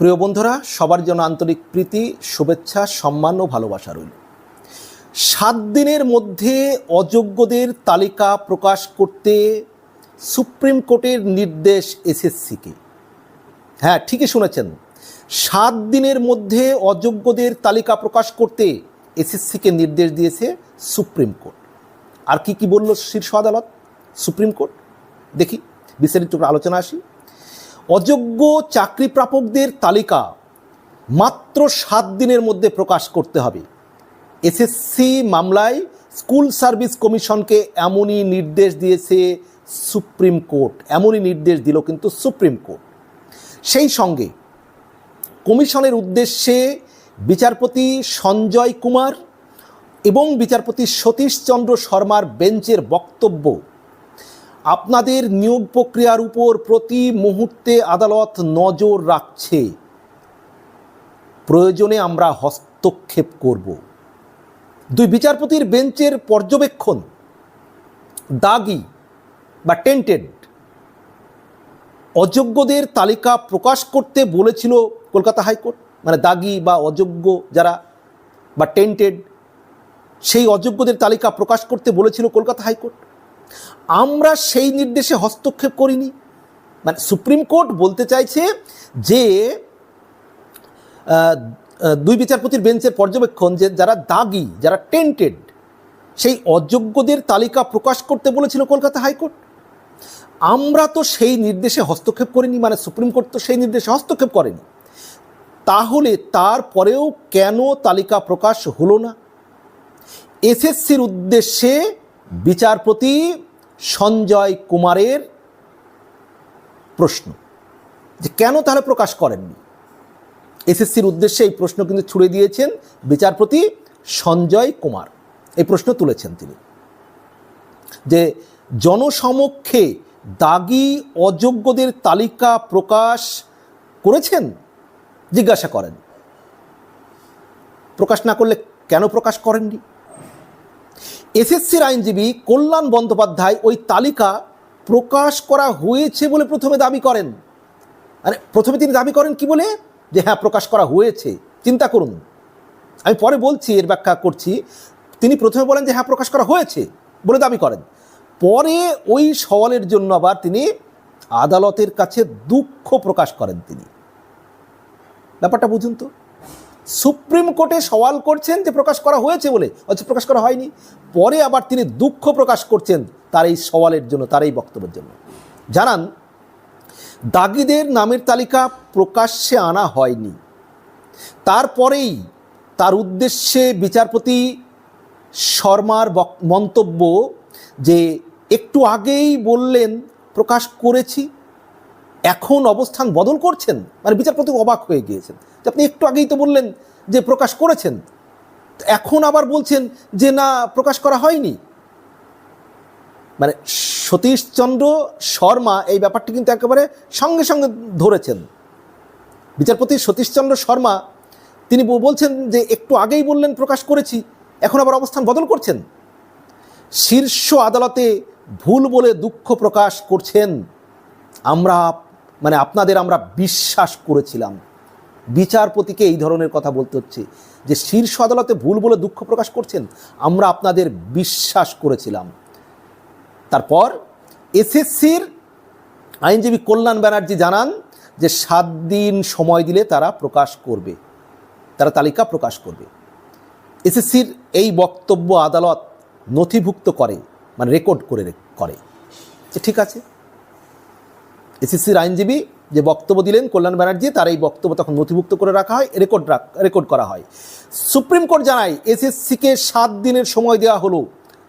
প্রিয় বন্ধুরা, সবার জন্য আন্তরিক প্রীতি, শুভেচ্ছা, সম্মান ও ভালোবাসা রইল। সাত দিনের মধ্যে অযোগ্যদের তালিকা প্রকাশ করতে সুপ্রিম কোর্টের নির্দেশ এসএসসিকে। হ্যাঁ ঠিকই শুনেছেন। সাত দিনের মধ্যে অযোগ্যদের তালিকা প্রকাশ করতে এসএসসিকে নির্দেশ দিয়েছে সুপ্রিম কোর্ট। আর কি কি বলল শীর্ষ আদালত? Supreme court? দেখি, বিস্তারিত আলোচনা আসি। অযোগ্য চাকরি প্রাপকদের তালিকা মাত্র সাত দিনের মধ্যে প্রকাশ করতে হবে। এসএসসি মামলায় স্কুল সার্ভিস কমিশনকে এমনই নির্দেশ দিয়েছে সুপ্রিম কোর্ট। এমনই নির্দেশ দিল কিন্তু সুপ্রিম কোর্ট। সেই সঙ্গে কমিশনের উদ্দেশ্যে বিচারপতি সঞ্জয় কুমার এবং বিচারপতি সতীশচন্দ্র শর্মার বেঞ্চের বক্তব্য আপনাদের নিয়োগ প্রক্রিয়ার উপর প্রতি মুহূর্তে আদালত নজর রাখছে। প্রয়োজনে আমরা হস্তক্ষেপ করব। দুই বিচারপতির বেঞ্চের পর্যবেক্ষণ, দাগি বা টেন্টেড, অযোগ্যদের তালিকা প্রকাশ করতে বলেছিল কলকাতা হাইকোর্ট। মানে দাগি বা অযোগ্য যারা বা টেন্টেড, সেই অযোগ্যদের তালিকা প্রকাশ করতে বলেছিল কলকাতা হাইকোর্ট। আমরা সেই নির্দেশে হস্তক্ষেপ করিনি। মানে সুপ্রিম কোর্ট বলতে চাইছে যে দুই বিচারপতির বেঞ্চের পর্যবেক্ষণ যে যারা দাগি, যারা টেন্টেড, সেই অযোগ্যদের তালিকা প্রকাশ করতে বলেছিল কলকাতা হাইকোর্ট। আমরা তো সেই নির্দেশে হস্তক্ষেপ করিনি মানে সুপ্রিম কোর্ট তো সেই নির্দেশে হস্তক্ষেপ করেনি। তাহলে তারপরেও কেন তালিকা প্রকাশ হলো না? এসএসসির উদ্দেশ্যে বিচারপতি সঞ্জয় কুমারের প্রশ্ন যে কেন তাহলে প্রকাশ করেননি? এসএসসির উদ্দেশ্যে এই প্রশ্ন কিন্তু ছুড়ে দিয়েছেন বিচারপতি সঞ্জয় কুমার। এই প্রশ্ন তুলেছেন তিনি। যে জনসমক্ষে দাগি অযোগ্যদের তালিকা প্রকাশ করেছেন? জিজ্ঞাসা করেন। প্রকাশ না করলে কেন প্রকাশ করেননি? এসএসসির আইনজীবী কল্যাণ বন্দ্যোপাধ্যায় ওই তালিকা প্রকাশ করা হয়েছে বলে প্রথমে দাবি করেন। আরে, প্রথমে তিনি দাবি করেন কি বলে? যে হ্যাঁ প্রকাশ করা হয়েছে। চিন্তা করুন। আমি পরে বলছি, এর ব্যাখ্যা করছি। তিনি প্রথমে বলেন যে হ্যাঁ প্রকাশ করা হয়েছে বলে দাবি করেন। পরে ওই সওয়ালের জন্য আবার তিনি আদালতের কাছে দুঃখ প্রকাশ করেন তিনি। ব্যাপারটা বুঝুন তো। সুপ্রিম কোর্টে সওয়াল করছেন যে প্রকাশ করা হয়েছে বলে, অথচ প্রকাশ করা হয়নি। পরে আবার তিনি দুঃখ প্রকাশ করছেন তার এই সওয়ালের জন্য, তার এই বক্তব্যের জন্য। জানান, দাগিদের নামের তালিকা প্রকাশ্যে আনা হয়নি। তারপরেই তার উদ্দেশ্যে বিচারপতি শর্মার মন্তব্য যে একটু আগেই বললেন, প্রকাশ করেছি। এখন অবস্থান বদল করছেন? মানে বিচারপতি অবাক হয়ে গিয়েছেন। যে আপনি একটু আগেই তো বললেন যে প্রকাশ করেছেন। এখন আবার বলছেন যে না, প্রকাশ করা হয়নি। মানে সতীশচন্দ্র শর্মা এই ব্যাপারটি কিন্তু একেবারে সঙ্গে সঙ্গে ধরেছেন। বিচারপতি সতীশচন্দ্র শর্মা, তিনি বলছেন যে একটু আগেই বললেন প্রকাশ করেছি, এখন আবার অবস্থান বদল করছেন। শীর্ষ আদালতে ভুল বলে দুঃখ প্রকাশ করছেন। আমরা মানে আপনাদের আমরা বিশ্বাস করেছিলাম। বিচারপতিকে এই ধরনের কথা বলতে হচ্ছে যে শীর্ষ আদালতে ভুল বলে দুঃখ প্রকাশ করছেন, আমরা আপনাদের বিশ্বাস করেছিলাম। তারপর এসএসসির আইনজীবী কল্যাণ ব্যানার্জি জানান যে সাত দিন সময় দিলে তারা প্রকাশ করবে, তারা তালিকা প্রকাশ করবে। এসএসসির এই বক্তব্য আদালত নথিভুক্ত করে মানে রেকর্ড করে করে। ঠিক আছে? এসএসসির আইনজীবী যে বক্তব্য দিলেন, কল্যাণ ব্যানার্জি, তার এই বক্তব্য তখন নথিভুক্ত করে রাখা হয়, রেকর্ড রেকর্ড করা হয়। সুপ্রিম কোর্ট জানায়, এসএসসিকে সাত দিনের সময় দেওয়া হলো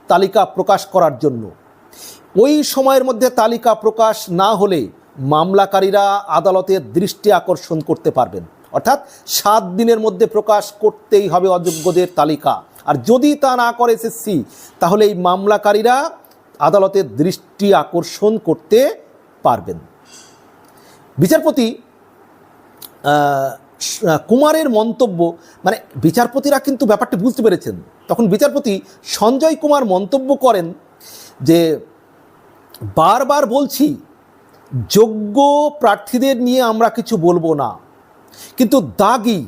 তালিকা প্রকাশ করার জন্য। ওই সময়ের মধ্যে তালিকা প্রকাশ না হলে মামলাকারীরা আদালতের দৃষ্টি আকর্ষণ করতে পারবেন। অর্থাৎ সাত দিনের মধ্যে প্রকাশ করতেই হবে অযোগ্যদের তালিকা। আর যদি তা না করে এসএসসি, তাহলে এই মামলাকারীরা আদালতের দৃষ্টি আকর্ষণ করতে পারবেন। বিচারপতি কুমারের মন্তব্য মানে বিচারপতিরা কিন্তু ব্যাপারটি বুঝতে পেরেছেন। তখন বিচারপতি সঞ্জয় কুমার মন্তব্য করেন যে, বারবার বলছি, যোগ্য প্রার্থীদের নিয়ে আমরা কিছু বলব না। কিন্তু দাগি,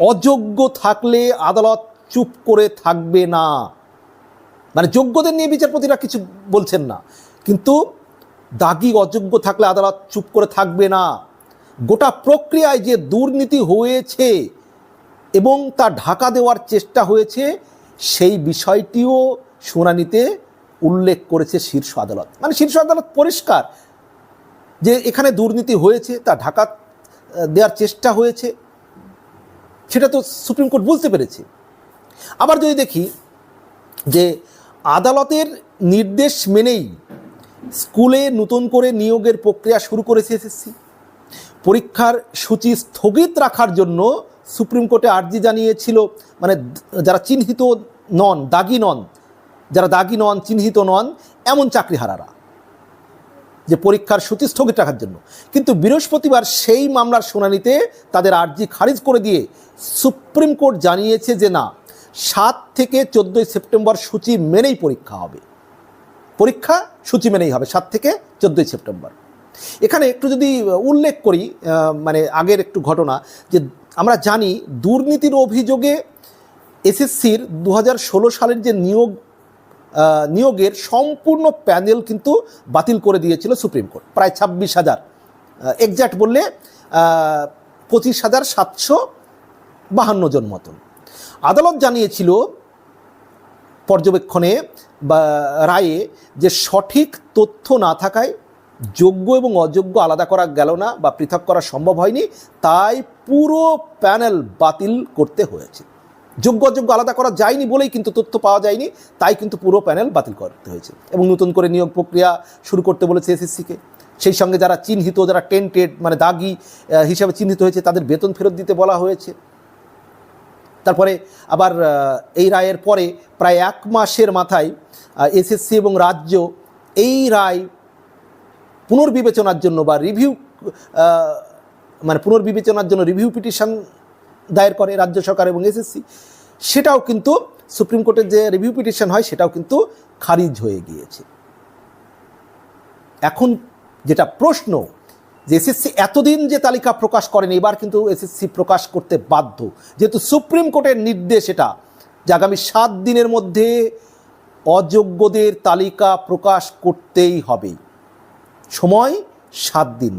অযোগ্য থাকলে আদালত চুপ করে থাকবে না। মানে যোগ্যদের নিয়ে বিচারপতিরা কিছু বলছেন না। কিন্তু দাগি অযোগ্য থাকলে আদালত চুপ করে থাকবে না। গোটা প্রক্রিয়ায় যে দুর্নীতি হয়েছে এবং তা ঢাকা দেওয়ার চেষ্টা হয়েছে, সেই বিষয়টিও শুনানিতে উল্লেখ করেছে শীর্ষ আদালত। মানে শীর্ষ আদালত পরিষ্কার যে এখানে দুর্নীতি হয়েছে, তা ঢাকা দেওয়ার চেষ্টা হয়েছে। সেটা তো সুপ্রিম কোর্ট বুঝতে পেরেছে। আবার যদি দেখি যে আদালতের নির্দেশ মেনেই স্কুলে নতুন করে নিয়োগের প্রক্রিয়া শুরু করেছে এসএসসি। পরীক্ষার সূচি স্থগিত রাখার জন্য সুপ্রিম কোর্টে আর্জি জানিয়েছিল মানে যারা চিহ্নিত নন, দাগি নন, যারা দাগি নন, চিহ্নিত নন, এমন চাকরিহারারা যে পরীক্ষার সূচি স্থগিত রাখার জন্য। কিন্তু বৃহস্পতিবার সেই মামলার শুনানিতে তাদের আর্জি খারিজ করে দিয়ে সুপ্রিম কোর্ট জানিয়েছে যে না, সাত থেকে চোদ্দোই সেপ্টেম্বর সূচি মেনেই পরীক্ষা হবে। পরীক্ষা সূচি মেনেই হবে, সাত থেকে চোদ্দোই সেপ্টেম্বর। এখানে একটু যদি উল্লেখ করি মানে আগের একটু ঘটনা, যে আমরা জানি দুর্নীতির অভিযোগে এসএসসির দু হাজার ষোলো সালের যে নিয়োগ নিয়োগের সম্পূর্ণ প্যানেল কিন্তু বাতিল করে দিয়েছিল সুপ্রিম কোর্ট। প্রায় ছাব্বিশ হাজার এক্স্যাক্ট বললে পঁচিশ হাজার সাতশো বাহান্ন জন মতন। আদালত জানিয়েছিল পর্যবেক্ষণে বা রায়ে যে সঠিক তথ্য না থাকায় যোগ্য এবং অযোগ্য আলাদা করা গেল না বা পৃথক করা সম্ভব হয়নি, তাই পুরো প্যানেল বাতিল করতে হয়েছে। যোগ্য অযোগ্য আলাদা করা যায়নি বলেই কিন্তু তথ্য পাওয়া যায়নি, তাই কিন্তু পুরো প্যানেল বাতিল করতে হয়েছে এবং নতুন করে নিয়োগ প্রক্রিয়া শুরু করতে বলেছে এসএসসিকে। সেই সঙ্গে যারা চিহ্নিত, যারা টেন্টেড মানে দাগি হিসাবে চিহ্নিত হয়েছে, তাদের বেতন ফেরত দিতে বলা হয়েছে। তারপরে আবার এই রায়ের পরে প্রায় এক মাসের মাথায় এসএসসি এবং রাজ্য এই রায় পুনর্বিবেচনার জন্য বা রিভিউ মানে পুনর্বিবেচনার জন্য রিভিউ পিটিশন দায়ের করে রাজ্য সরকার এবং এসএসসি, সেটাও কিন্তু সুপ্রিম কোর্টের যে রিভিউ পিটিশন হয় সেটাও কিন্তু খারিজ হয়ে গিয়েছে। এখন যেটা প্রশ্ন যে এসএসসি এতদিন যে তালিকা প্রকাশ করেন, এবার কিন্তু এসএসসি প্রকাশ করতে বাধ্য। যেহেতু সুপ্রিম কোর্টের নির্দেশ এটা, যে আগামী সাত দিনের মধ্যে অযোগ্যদের তালিকা প্রকাশ করতেই হবে। সময় সাত দিন।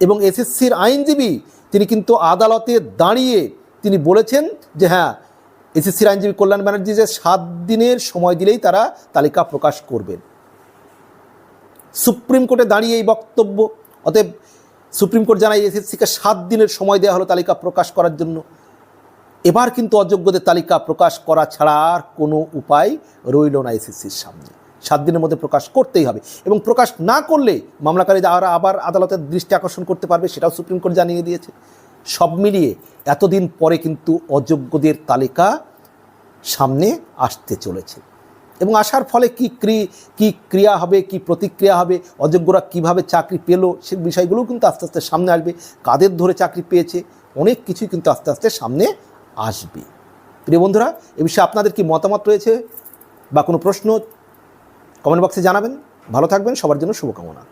এবং এসএসসির আইনজীবী, তিনি কিন্তু আদালতে দাঁড়িয়ে তিনি বলেছেন যে হ্যাঁ এসএসসির আইনজীবী কল্যাণ ব্যানার্জি যে সাত দিনের সময় দিলেই তারা তালিকা প্রকাশ করবেন। সুপ্রিম কোর্টে দাঁড়িয়ে এই বক্তব্য, অতএব সুপ্রিম কোর্ট জানায় এসএসসিকে সাত দিনের সময় দেওয়া হলো তালিকা প্রকাশ করার জন্য। এবার কিন্তু অযোগ্যদের তালিকা প্রকাশ করা ছাড়া আর কোনো উপায় রইল না এসএসসির সামনে। সাত দিনের মধ্যে প্রকাশ করতেই হবে এবং প্রকাশ না করলে মামলাকারী যারা আবার আদালতের দৃষ্টি আকর্ষণ করতে পারবে সেটাও সুপ্রিম কোর্ট জানিয়ে দিয়েছে। সব মিলিয়ে এতদিন পরে কিন্তু অযোগ্যদের তালিকা সামনে আসতে চলেছে। এবং আসার ফলে কি ক্রি, কি ক্রিয়া হবে, কি প্রতিক্রিয়া হবে, অযোগ্যরা কীভাবে চাকরি পেল, সে বিষয়গুলোও কিন্তু আস্তে আস্তে সামনে আসবে। কাদের ধরে চাকরি পেয়েছে, অনেক কিছুই কিন্তু আস্তে আস্তে সামনে আসবে। প্রিয় বন্ধুরা, এ বিষয়ে আপনাদের কি মতামত রয়েছে বা কোনো প্রশ্ন, কমেন্ট বক্সে জানাবেন। ভালো থাকবেন, সবার জন্য শুভকামনা।